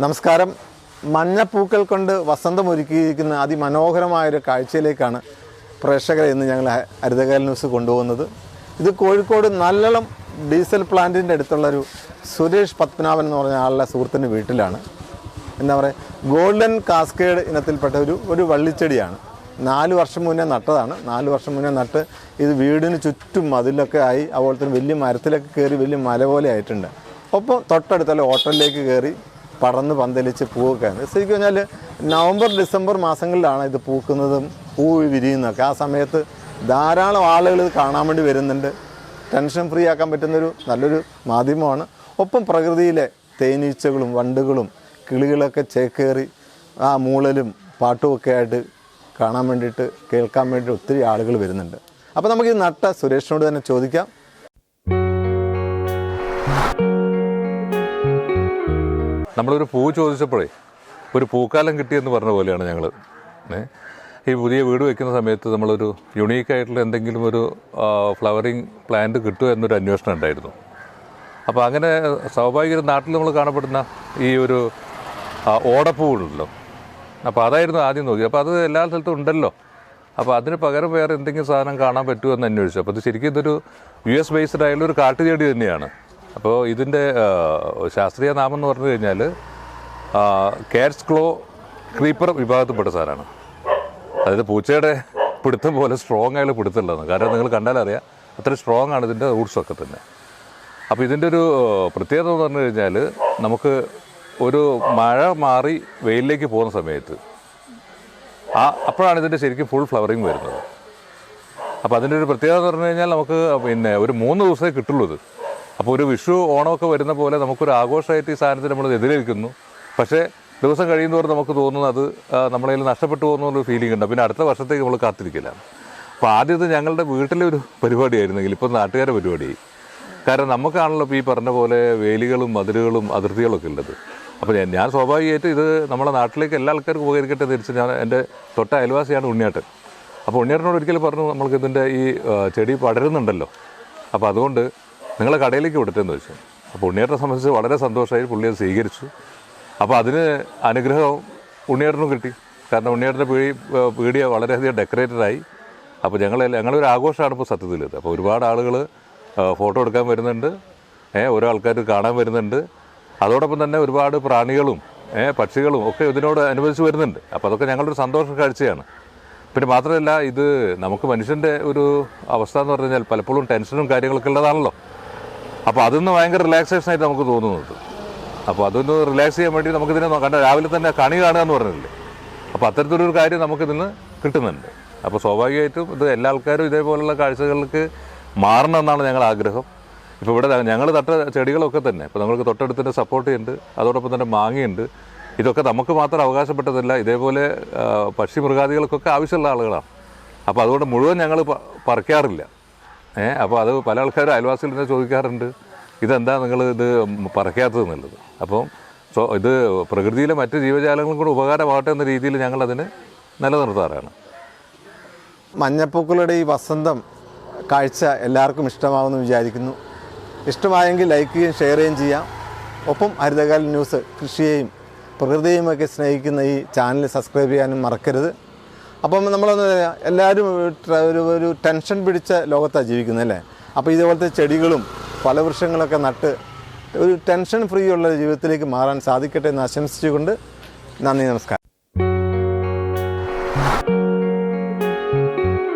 നമസ്കാരം. മഞ്ഞപ്പൂക്കൾ കൊണ്ട് വസന്തം ഒരുക്കിയിരിക്കുന്ന അതിമനോഹരമായൊരു കാഴ്ചയിലേക്കാണ് പ്രേക്ഷകരെ ഇന്ന് ഞങ്ങൾ ഹരിതകാല ന്യൂസ് കൊണ്ടുപോകുന്നത്. ഇത് കോഴിക്കോട് നല്ലളം ഡീസൽ പ്ലാന്റിന്റെ അടുത്തുള്ളൊരു സുരേഷ് പത്മനാഭൻ എന്ന് പറഞ്ഞ ആളുടെ സുഹൃത്തിന്റെ വീട്ടിലാണ്. എന്താ പറയുക ഗോൾഡൻ കാസ്കേഡ് ഇനത്തിൽപ്പെട്ട ഒരു ഒരു വള്ളിച്ചെടിയാണ്. നാല് വർഷം മുന്നേ നട്ടതാണ്. നാല് വർഷം മുന്നേ നട്ട് ഇത് വീടിന് ചുറ്റും മതിലൊക്കെ ആയി അതുപോലെ തന്നെ വലിയ മരത്തിലൊക്കെ കയറി വലിയ മല പോലെ ആയിട്ടുണ്ട്. ഒപ്പം തൊട്ടടുത്തുള്ള ഹോട്ടലിലേക്ക് കയറി പടർന്ന് പന്തലിച്ച് പൂവൊക്കെ. ആണ് ശരിക്കും പറഞ്ഞാൽ നവംബർ ഡിസംബർ മാസങ്ങളിലാണ് ഇത് പൂക്കുന്നതും പൂ വിരിയുന്നതൊക്കെ. ആ സമയത്ത് ധാരാളം ആളുകൾ ഇത് കാണാൻ വേണ്ടി വരുന്നുണ്ട്. ടെൻഷൻ ഫ്രീ ആക്കാൻ പറ്റുന്നൊരു നല്ലൊരു മാധ്യമമാണ്. ഒപ്പം പ്രകൃതിയിലെ തേനീച്ചകളും വണ്ടുകളും കിളികളൊക്കെ ചേക്കേറി ആ മൂളലും പാട്ടുമൊക്കെ ആയിട്ട് കാണാൻ വേണ്ടിയിട്ട് കേൾക്കാൻ വേണ്ടി ഒത്തിരി ആളുകൾ വരുന്നുണ്ട്. അപ്പോൾ നമുക്ക് ഈ നട്ട സുരേഷിനോട് തന്നെ ചോദിക്കാം. നമ്മളൊരു പൂ ചോദിച്ചപ്പോഴേ ഒരു പൂക്കാലം കിട്ടിയെന്ന് പറഞ്ഞ പോലെയാണ് ഞങ്ങൾ ഈ പുതിയ വീട് വെക്കുന്ന സമയത്ത് നമ്മളൊരു യുണീക്ക് ആയിട്ടുള്ള എന്തെങ്കിലും ഒരു ഫ്ലവറിങ് പ്ലാന്റ് കിട്ടുമോ എന്നൊരു അന്വേഷണം ഉണ്ടായിരുന്നു. അപ്പോൾ അങ്ങനെ സ്വാഭാവിക നാട്ടിൽ നമ്മൾ കാണപ്പെടുന്ന ഈ ഒരു ഓടപ്പൂവുണ്ടല്ലോ. അപ്പോൾ അതായിരുന്നു ആദ്യം നോക്കി അപ്പോൾ അത് എല്ലാ സ്ഥലത്തും ഉണ്ടല്ലോ. അപ്പോൾ അതിന് പകരം വേറെ എന്തെങ്കിലും സാധനം കാണാൻ പറ്റുമോ എന്ന് അന്വേഷിച്ചു. അപ്പോൾ ഇത് ശരിക്കും ഇതൊരു യു എസ് ബേസ്ഡ് ആയുള്ള ഒരു കാട്ടുചെടി തന്നെയാണ്. അപ്പോൾ ഇതിന്റെ ശാസ്ത്രീയ നാമം എന്ന് പറഞ്ഞു കഴിഞ്ഞാൽ കാറ്റ്സ് ക്ലോ ക്രീപ്പർ വിഭാഗത്തിൽപ്പെട്ട സാധനമാണ് അതായത് പൂച്ചയുടെ പിടുത്തം പോലെ സ്ട്രോങ് ആയുള്ള പിടുത്തുള്ളതാണ് കാരണം നിങ്ങൾ കണ്ടാലറിയാം അത്ര സ്ട്രോങ് ആണ് ഇതിന്റെ റൂട്ട്സൊക്കെ തന്നെ. അപ്പോൾ ഇതിന്റെ ഒരു പ്രത്യേകത എന്ന് പറഞ്ഞു കഴിഞ്ഞാൽ നമുക്ക് ഒരു മഴ മാറി വെയിലിലേക്ക് പോകുന്ന സമയത്ത് ആ അപ്പോഴാണ് ഇതിന്റെ ശരിക്കും ഫുൾ ഫ്ലവറിങ് വരുന്നത്. അപ്പോൾ അതിന്റെ ഒരു പ്രത്യേകത എന്ന് പറഞ്ഞു കഴിഞ്ഞാൽ നമുക്ക് പിന്നെ ഒരു മൂന്ന് ദിവസമേ കിട്ടുള്ളൂ ഇത്. അപ്പോൾ ഒരു വിഷു ഓണമൊക്കെ വരുന്ന പോലെ നമുക്കൊരു ആഘോഷമായിട്ട് ഈ സാധനത്തിന് നമ്മൾ എതിരേൽക്കുന്നു. പക്ഷേ ദിവസം കഴിയുന്നതോടെ നമുക്ക് തോന്നുന്നത് അത് നമ്മളതിൽ നമ്മളെ നഷ്ടപ്പെട്ടു പോകുന്ന ഒരു ഫീലിംഗ് ഉണ്ട്. പിന്നെ അടുത്ത വർഷത്തേക്ക് നമ്മൾ കാത്തിരിക്കില്ല അപ്പോൾ ആദ്യത്തെ ഞങ്ങളുടെ വീട്ടിലെ ഒരു പരിപാടിയായിരുന്നെങ്കിൽ ഇപ്പോൾ നാട്ടുകാരുടെ പരിപാടി. കാരണം നമുക്കാണല്ലോ ഇപ്പോൾ ഈ പറഞ്ഞ പോലെ വേലികളും മതിലുകളും അതിർത്തികളൊക്കെ ഉള്ളത്. അപ്പോൾ ഞാൻ ഞാൻ സ്വാഭാവികമായിട്ട് ഇത് നമ്മുടെ നാട്ടിലേക്ക് എല്ലാ ആൾക്കാർക്കും ഉപകരിക്കട്ടെ തിരിച്ച് ഞാൻ എന്റെ തൊട്ട അയൽവാസിയാണ് ഉണ്ണിയാട്ടൻ. അപ്പോൾ ഉണ്ണിയാട്ടനോട് ഒരിക്കലും പറഞ്ഞു നമ്മൾക്ക് ഇതിന്റെ ഈ ചെടി പടരുന്നുണ്ടല്ലോ. അപ്പോൾ അതുകൊണ്ട് നിങ്ങളെ കടയിലേക്ക് വിടട്ടെന്ന് വെച്ചു. അപ്പോൾ ഉണ്ണിയേട്ടനെ സംബന്ധിച്ച് വളരെ സന്തോഷമായി പുള്ളി അത് സ്വീകരിച്ചു. അപ്പോൾ അതിന് അനുഗ്രഹം ഉണ്ണിയേട്ടനും കിട്ടി. കാരണം ഉണ്ണിയേട്ടന്റെ പീടി പീടിയ വളരെയധികം ഡെക്കറേറ്റഡ് ആയി. അപ്പോൾ ഞങ്ങൾ ഞങ്ങളൊരു ആഘോഷമാണ് ഇപ്പോൾ സത്യത്തിൽ ഇത് അപ്പോൾ ഒരുപാട് ആളുകൾ ഫോട്ടോ എടുക്കാൻ വരുന്നുണ്ട്. ഏ ഓരോ ആൾക്കാർ കാണാൻ വരുന്നുണ്ട്. അതോടൊപ്പം തന്നെ ഒരുപാട് പ്രാണികളും ഏ പക്ഷികളും ഒക്കെ ഇതിനോട് അനുബന്ധിച്ച് വരുന്നുണ്ട്. അപ്പോൾ അതൊക്കെ ഞങ്ങളുടെ ഒരു സന്തോഷ കാഴ്ചയാണ്. പിന്നെ മാത്രമല്ല ഇത് നമുക്ക് മനുഷ്യന്റെ ഒരു അവസ്ഥ എന്ന് പറഞ്ഞു കഴിഞ്ഞാൽ പലപ്പോഴും ടെൻഷനും കാര്യങ്ങളൊക്കെ ഉള്ളതാണല്ലോ. അപ്പോൾ അതൊന്ന് ഭയങ്കര റിലാക്സേഷൻ ആയിട്ട് നമുക്ക് തോന്നുന്നുണ്ട്. അപ്പോൾ അതൊന്ന് റിലാക്സ് ചെയ്യാൻ വേണ്ടി നമുക്ക് ഇതിനെ കണ്ട രാവിലെ തന്നെ കണി കാണുക എന്ന് പറഞ്ഞില്ലേ? അപ്പോൾ അത്തരത്തിലൊരു കാര്യം നമുക്ക് നമുക്കിതിന് കിട്ടുന്നുണ്ട്. അപ്പോൾ സ്വാഭാവികമായിട്ടും ഇത് എല്ലാ ആൾക്കാരും ഇതേപോലുള്ള കാഴ്ചകൾക്ക് മാറണം എന്നാണ് ഞങ്ങൾ ആഗ്രഹം. ഇപ്പോൾ ഇവിടെ ഞങ്ങൾ തട്ട ചെടികളൊക്കെ തന്നെ ഇപ്പോൾ നമ്മൾക്ക് തൊട്ടടുത്തിന്റെ സപ്പോർട്ട് ഉണ്ട് അതോടൊപ്പം തന്നെ മാങ്ങയുണ്ട്. ഇതൊക്കെ നമുക്ക് മാത്രം അവകാശപ്പെട്ടതല്ല ഇതേപോലെ പക്ഷി മൃഗാദികൾക്കൊക്കെ ആവശ്യമുള്ള ആളുകളാണ്. അപ്പോൾ അതുകൊണ്ട് മുഴുവൻ ഞങ്ങൾ പറിക്കാറില്ല. ഏ അപ്പോൾ അത് പല ആൾക്കാരും അയൽവാസികൾ തന്നെ ചോദിക്കാറുണ്ട്. ഇതെന്താ നിങ്ങൾ ഇത് പറക്കാത്തത് എന്നുള്ളത്? അപ്പം സോ ഇത് പ്രകൃതിയിലെ മറ്റ് ജീവജാലങ്ങളും കൂടെ ഉപകാരമാകട്ടെ എന്ന രീതിയിൽ ഞങ്ങൾ അതിന് നിലനിർത്താറാണ്. മഞ്ഞപ്പൂക്കളുടെ ഈ വസന്തം കാഴ്ച എല്ലാവർക്കും ഇഷ്ടമാകുമെന്ന് വിചാരിക്കുന്നു. ഇഷ്ടമായെങ്കിൽ ലൈക്ക് ചെയ്യുകയും ഷെയർ ചെയ്യുകയും ചെയ്യാം. ഒപ്പം ഹരിതകാല ന്യൂസ് കൃഷിയെയും പ്രകൃതിയുമൊക്കെ സ്നേഹിക്കുന്ന ഈ ചാനൽ സബ്സ്ക്രൈബ് ചെയ്യാനും മറക്കരുത്. അപ്പം നമ്മളൊന്ന് എല്ലാവരും ഒരു ഒരു ടെൻഷൻ പിടിച്ച ലോകത്താണ് ജീവിക്കുന്നത് അല്ലേ? അപ്പോൾ ഇതുപോലത്തെ ചെടികളും ഫലവൃക്ഷങ്ങളൊക്കെ നട്ട് ഒരു ടെൻഷൻ ഫ്രീ ഉള്ള ജീവിതത്തിലേക്ക് മാറാൻ സാധിക്കട്ടെ എന്ന് ആശംസിച്ചുകൊണ്ട് നന്ദി നമസ്കാരം.